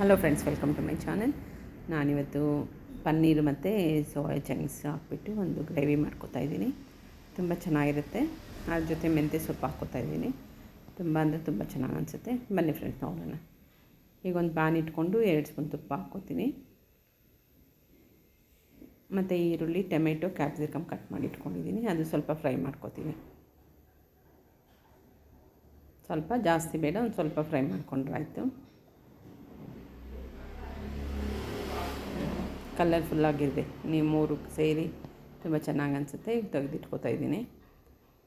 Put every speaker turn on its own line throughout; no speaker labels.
Hello friends welcome to my channel ನಾನಿವತ್ತು ಪನ್ನೀರ್ ಮತ್ತು soya chunks ಹಾಕ್ಬಿಟ್ಟು ಒಂದು ಗ್ರೇವಿ ಮಾಡ್ಕೋತಾ ಇದ್ದೀನಿ. ತುಂಬ ಚೆನ್ನಾಗಿರುತ್ತೆ. ಅದ್ರ ಜೊತೆ ಮೆಂತ್ಯ ಸೊಪ್ಪು ಹಾಕ್ಕೋತಾ ಇದ್ದೀನಿ. ತುಂಬ ಅಂದರೆ ತುಂಬ ಚೆನ್ನಾಗಿ ಅನಿಸುತ್ತೆ. ಬನ್ನಿ ಫ್ರೆಂಡ್ಸ್ ನೋಡೋಣ. ಈಗ ಒಂದು ಪ್ಯಾನ್ ಇಟ್ಕೊಂಡು ಎರಡು ಸ್ಪೂನ್ ತುಪ್ಪ ಹಾಕ್ಕೋತೀನಿ. ಮತ್ತು ಈರುಳ್ಳಿ, ಟೊಮೆಟೊ ಕ್ಯಾಪ್ಸಿಕಮ್ ಕಟ್ ಮಾಡಿ ಇಟ್ಕೊಂಡಿದ್ದೀನಿ. ಅದು ಸ್ವಲ್ಪ ಫ್ರೈ ಮಾಡ್ಕೊತೀನಿ. ಸ್ವಲ್ಪ ಜಾಸ್ತಿ ಬೇಡ, ಒಂದು ಸ್ವಲ್ಪ ಫ್ರೈ ಮಾಡ್ಕೊಂಡ್ರೆ ಆಯಿತು. ಕಲರ್ಫುಲ್ಲಾಗಿದೆ ನೀವು ಮೂರು ಸೇರಿ ತುಂಬ ಚೆನ್ನಾಗಿ ಅನಿಸುತ್ತೆ. ಈಗ ತೆಗೆದಿಟ್ಕೋತಾ ಇದ್ದೀನಿ.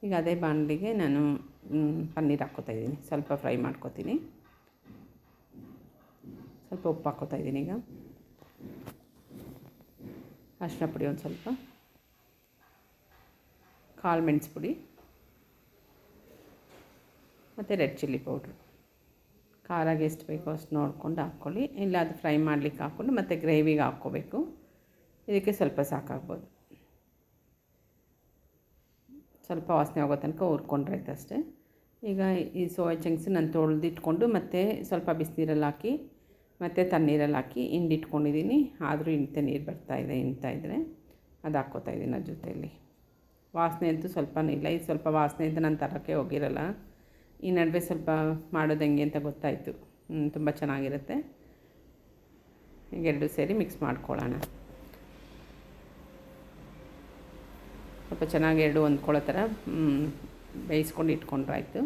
ಈಗ ಅದೇ ಬಾಣಲಿಗೆ ನಾನು ಪನ್ನೀರ್ ಹಾಕ್ಕೋತಾ ಇದ್ದೀನಿ. ಸ್ವಲ್ಪ ಫ್ರೈ ಮಾಡ್ಕೋತೀನಿ. ಸ್ವಲ್ಪ ಉಪ್ಪು ಹಾಕ್ಕೋತಾ ಇದ್ದೀನಿ ಈಗ. ಅರಿಶಿನ ಪುಡಿ ಒಂದು ಸ್ವಲ್ಪ. ಕಾಳು ಮೆಣಸು ಪುಡಿ. ಮತ್ತು ರೆಡ್ ಚಿಲ್ಲಿ ಪೌಡ್ರು. ಖಾರಾಗೆ ಎಷ್ಟು ಬೇಕೋ ಅಷ್ಟು ನೋಡ್ಕೊಂಡು ಹಾಕ್ಕೊಳ್ಳಿ. ಇಲ್ಲ ಅದು ಫ್ರೈ ಮಾಡಲಿಕ್ಕೆ ಹಾಕ್ಕೊಂಡು ಮತ್ತು ಗ್ರೇವಿಗೆ ಹಾಕ್ಕೋಬೇಕು. ಇದಕ್ಕೆ ಸ್ವಲ್ಪ ಸಾಕಾಗ್ಬೋದು. ಸ್ವಲ್ಪ ವಾಸನೆ ಆಗೋ ತನಕ ಹುರ್ಕೊಂಡ್ರೆ ಆಯ್ತು ಅಷ್ಟೇ. ಈಗ ಈ ಸೋಯಾ ಚಂಕ್ಸ್ ನಾನು ತೊಳೆದಿಟ್ಕೊಂಡು ಮತ್ತು ಸ್ವಲ್ಪ ಬಿಸಿನೀರಲ್ಲಿ ಹಾಕಿ, ಮತ್ತು ತಣ್ಣೀರಲ್ಲಿ ಹಾಕಿ ಹಿಂಡಿಟ್ಕೊಂಡಿದ್ದೀನಿ. ಆದರೂ ಇಂಥ ನೀರು ಬರ್ತಾಯಿದೆ ಇದ್ದರೆ ಅದು ಹಾಕ್ಕೋತಾ ಇದ್ದೀನಿ ಅದ್ರ ಜೊತೆಯಲ್ಲಿ. ವಾಸನೆ ಅಂತೂ ಸ್ವಲ್ಪ ಇಲ್ಲ. ಇದು ಸ್ವಲ್ಪ ವಾಸನೆ ಅಂತ ನಾನು ತರೋಕ್ಕೆ ಹೋಗಿರಲ್ಲ. ಈ ನಡುವೆ ಸ್ವಲ್ಪ ಮಾಡೋದು ಹೆಂಗೆ ಅಂತ ಗೊತ್ತಾಯಿತು. ತುಂಬ ಚೆನ್ನಾಗಿರುತ್ತೆ. ಈಗ ಎರಡು ಸೇರಿ ಮಿಕ್ಸ್ ಮಾಡ್ಕೊಳ್ಳೋಣ. ಸ್ವಲ್ಪ ಚೆನ್ನಾಗಿ ಎರಡು ಹೊಂದ್ಕೊಳ್ಳೋ ಥರ ಬೇಯಿಸ್ಕೊಂಡು ಇಟ್ಕೊಂಡ್ರೆ ಆಯಿತು.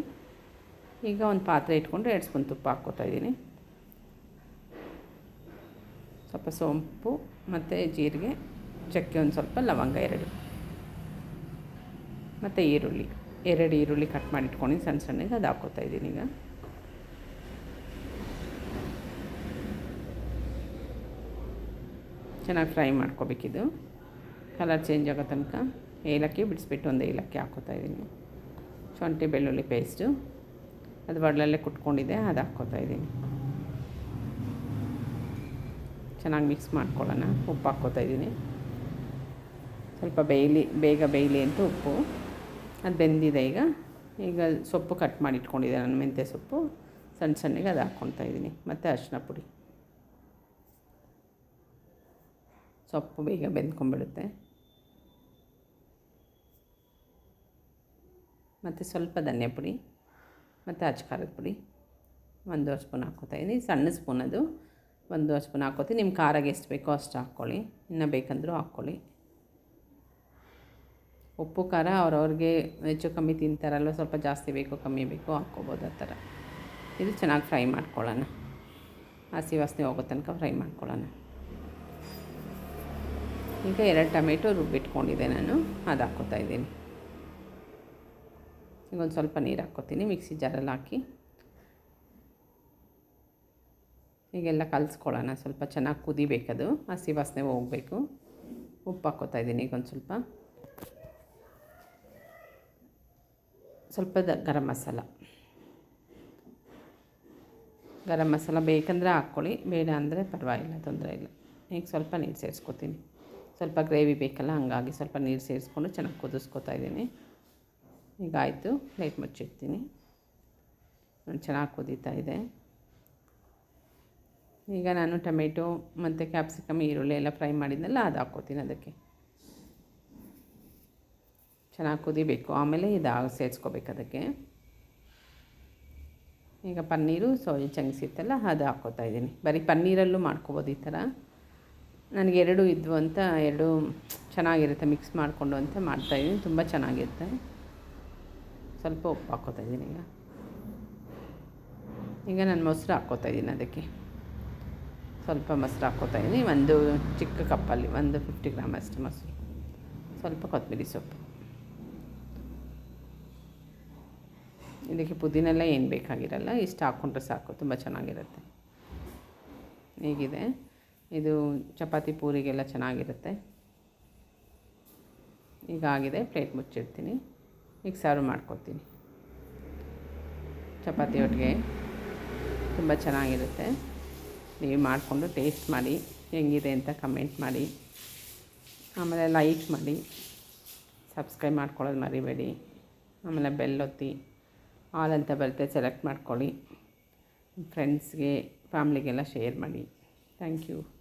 ಈಗ ಒಂದು ಪಾತ್ರೆ ಇಟ್ಕೊಂಡು ಎರಡು ಸ್ಪೂನ್ ತುಪ್ಪ ಹಾಕ್ಕೋತಾ ಇದ್ದೀನಿ. ಸ್ವಲ್ಪ ಸೋಂಪು ಮತ್ತು ಜೀರಿಗೆ, ಚಕ್ಕೆ ಒಂದು ಸ್ವಲ್ಪ ಲವಂಗ ಎರಡು. ಮತ್ತು ಈರುಳ್ಳಿ. ಎರಡು ಈರುಳ್ಳಿ ಕಟ್ ಮಾಡಿ ಸಣ್ಣ ಸಣ್ಣಗೆ ಅದು ಹಾಕ್ಕೋತಾ ಇದ್ದೀನಿ ಈಗ. ಚೆನ್ನಾಗಿ ಫ್ರೈ ಮಾಡ್ಕೋಬೇಕಿದು. ಕಲರ್ ಚೇಂಜ್ ಆಗೋ ತನಕ ಏಲಕ್ಕಿ ಬಿಡಿಸ್ಬಿಟ್ಟು ಒಂದು ಏಲಕ್ಕಿ ಹಾಕೋತಾ ಇದ್ದೀನಿ. ಶುಂಠಿ ಬೆಳ್ಳುಳ್ಳಿ ಪೇಸ್ಟು. ಅದು ಒಡಲಲ್ಲೇ ಕುಟ್ಕೊಂಡಿದೆ ಅದು ಹಾಕ್ಕೋತಾ ಇದ್ದೀನಿ. ಚೆನ್ನಾಗಿ ಮಿಕ್ಸ್ ಮಾಡ್ಕೊಳ್ಳೋಣ. ಉಪ್ಪು ಹಾಕ್ಕೋತಾ ಇದ್ದೀನಿ. ಸ್ವಲ್ಪ ಬೇಯಲಿ, ಬೇಗ ಬೇಯಲಿ ಅಂತ ಉಪ್ಪು. ಅದು ಬೆಂದಿದೆ ಈಗ. ಈಗ ಸೊಪ್ಪು ಕಟ್ ಮಾಡಿ ಇಟ್ಕೊಂಡಿದ್ದೆ ನಾನು, ಮೆಂತ್ಯ ಸೊಪ್ಪು. ಸಣ್ಣ ಸಣ್ಣಗೆ ಅದು ಹಾಕ್ಕೊತಾ ಇದ್ದೀನಿ. ಮತ್ತು ಅರಿಶಿನ ಪುಡಿ. ಸೊಪ್ಪು ಬೇಗ ಬೆಂದ್ಕೊಂಡ್ಬಿಡುತ್ತೆ. ಮತ್ತು ಸ್ವಲ್ಪ ಧನ್ಯ ಪುಡಿ, ಮತ್ತು ಅಚ್ಚ ಖಾರದ ಪುಡಿ. ಒಂದೂವರೆ ಸ್ಪೂನ್ ಹಾಕ್ಕೊತಾ ಇದ್ದೀನಿ. ಸಣ್ಣ ಸ್ಪೂನ್ ಅದು. ಒಂದೂವರೆ ಸ್ಪೂನ್ ಹಾಕ್ಕೋತೀನಿ ನಿಮ್ಮ ಖಾರಾಗೆ ಎಷ್ಟು ಬೇಕೋ ಅಷ್ಟು ಹಾಕ್ಕೊಳ್ಳಿ. ಇನ್ನೂ ಬೇಕಂದರೂ ಹಾಕ್ಕೊಳ್ಳಿ. ಉಪ್ಪು, ಖಾರ ಅವ್ರವ್ರಿಗೆ ಹೆಚ್ಚು ಕಮ್ಮಿ ತಿಂತಾರಲ್ವ, ಸ್ವಲ್ಪ ಜಾಸ್ತಿ ಬೇಕು, ಕಮ್ಮಿ ಬೇಕು ಹಾಕ್ಕೋಬೋದು ಆ ಥರ. ಇದು ಚೆನ್ನಾಗಿ ಫ್ರೈ ಮಾಡ್ಕೊಳ್ಳೋಣ. ಹಸಿ ವಾಸನೆ ಹೋಗೋ ತನಕ ಫ್ರೈ ಮಾಡ್ಕೊಳ್ಳೋಣ. ಈಗ ಎರಡು ಟೊಮೆಟೊ ರುಬ್ಬಿಟ್ಕೊಂಡಿದ್ದೆ ನಾನು, ಅದು ಹಾಕ್ಕೋತಾ ಇದ್ದೀನಿ. ಈಗ ಒಂದು ಸ್ವಲ್ಪ ನೀರು ಹಾಕ್ಕೋತೀನಿ, ಮಿಕ್ಸಿ ಜಾರಲ್ಲಿ ಹಾಕಿ. ಈಗೆಲ್ಲ ಕಲಿಸ್ಕೊಳ್ಳೋಣ, ಸ್ವಲ್ಪ ಚೆನ್ನಾಗಿ ಕುದಿಬೇಕದು, ಹಸಿ ವಾಸನೆ ಹೋಗಬೇಕು. ಉಪ್ಪು ಹಾಕ್ಕೋತಾ ಇದ್ದೀನಿ ಈಗ ಒಂದು ಸ್ವಲ್ಪ. ಸ್ವಲ್ಪ ದ ಗರಂ ಮಸಾಲ. ಗರಂ ಮಸಾಲ ಬೇಕಂದರೆ ಹಾಕ್ಕೊಳ್ಳಿ, ಬೇಡ ಅಂದರೆ ಪರವಾಗಿಲ್ಲ, ತೊಂದರೆ ಇಲ್ಲ. ಈಗ ಸ್ವಲ್ಪ ನೀರು ಸೇರಿಸ್ಕೊತೀನಿ. ಸ್ವಲ್ಪ ಗ್ರೇವಿ ಬೇಕಲ್ಲ, ಹಂಗಾಗಿ ಸ್ವಲ್ಪ ನೀರು ಸೇರಿಸ್ಕೊಂಡು ಚೆನ್ನಾಗಿ ಕುದಿಸ್ಕೊತಾ ಇದ್ದೀನಿ. ಈಗ ಆಯಿತು, ಪ್ಲೇಟ್ ಮುಚ್ಚಿಡ್ತೀನಿ. ಚೆನ್ನಾಗಿ ಕುದೀತಾ ಇದೆ. ಈಗ ನಾನು ಟೊಮೆಟೊ ಮತ್ತು ಕ್ಯಾಪ್ಸಿಕಮ್, ಈರುಳ್ಳಿ ಎಲ್ಲ ಫ್ರೈ ಮಾಡಿದ್ನಲ್ಲ, ಅದು ಹಾಕ್ಕೋತೀನಿ ಅದಕ್ಕೆ. ಚೆನ್ನಾಗಿ ಕುದಿಬೇಕು. ಆಮೇಲೆ ಇದು ಸೇರಿಸ್ಕೋಬೇಕು ಅದಕ್ಕೆ. ಈಗ ಪನ್ನೀರು, ಸೋಯಾ ಚಂಕ್ಸ್ ಇತ್ತಲ್ಲ, ಅದು ಹಾಕ್ಕೋತಾ ಇದ್ದೀನಿ. ಬರೀ ಪನ್ನೀರಲ್ಲೂ ಮಾಡ್ಕೋಬೋದು ಈ ಥರ. ನನಗೆ ಎರಡು ಇದ್ವು ಅಂತ, ಎರಡು ಚೆನ್ನಾಗಿರುತ್ತೆ, ಮಿಕ್ಸ್ ಮಾಡಿಕೊಂಡು ಅಂತ ಮಾಡ್ತಾಯಿದ್ದೀನಿ ತುಂಬ ಚೆನ್ನಾಗಿರುತ್ತೆ. ಸ್ವಲ್ಪ ಉಪ್ಪು ಹಾಕ್ಕೋತಾ ಇದ್ದೀನಿ ಈಗ. ಈಗ ನಾನು ಮೊಸರು ಹಾಕ್ಕೋತಾ ಇದ್ದೀನಿ ಅದಕ್ಕೆ. ಸ್ವಲ್ಪ ಮೊಸರು ಹಾಕ್ಕೋತಾ ಇದ್ದೀನಿ. ಒಂದು ಚಿಕ್ಕ ಕಪ್ಪಲ್ಲಿ, ಒಂದು ಫಿಫ್ಟಿ ಗ್ರಾಮ್ ಅಷ್ಟು ಮೊಸರು. ಸ್ವಲ್ಪ ಕೊತ್ತಂಬರಿ ಸೊಪ್ಪು. ಇದಕ್ಕೆ ಪುದೀನೆಲ್ಲ ಏನು ಬೇಕಾಗಿರಲ್ಲ, ಇಷ್ಟು ಹಾಕ್ಕೊಂಡ್ರೆ ಸಾಕು, ತುಂಬ ಚೆನ್ನಾಗಿರುತ್ತೆ. ಹೀಗಿದೆ? ಇದು ಚಪಾತಿ ಪೂರಿಗೆಲ್ಲ ಚೆನ್ನಾಗಿರುತ್ತೆ. ಈಗ ಆಗಿದೆ, ಪ್ಲೇಟ್ ಮುಚ್ಚಿರ್ತೀನಿ ಈಗ ಸರ್ವ್ ಮಾಡ್ಕೊತೀನಿ. ಚಪಾತಿ ಒಟ್ಟಿಗೆ ತುಂಬ ಚೆನ್ನಾಗಿರುತ್ತೆ. ನೀವು ಮಾಡಿಕೊಂಡು ಟೇಸ್ಟ್ ಮಾಡಿ, ಹೆಂಗಿದೆ ಅಂತ ಕಮೆಂಟ್ ಮಾಡಿ, ಆಮೇಲೆ ಲೈಕ್ ಮಾಡಿ, ಸಬ್ಸ್ಕ್ರೈಬ್ ಮಾಡ್ಕೊಳ್ಳೋದು ಮರಿಬೇಡಿ. ಆಮೇಲೆ ಬೆಲ್ ಒತ್ತಿ ಆಲ್ ಅಂತ ಬರುತ್ತೆ ಸೆಲೆಕ್ಟ್ ಮಾಡ್ಕೊಳ್ಳಿ. ಫ್ರೆಂಡ್ಸ್ಗೆ ಫ್ಯಾಮ್ಲಿಗೆಲ್ಲ ಶೇರ್ ಮಾಡಿ. Thank you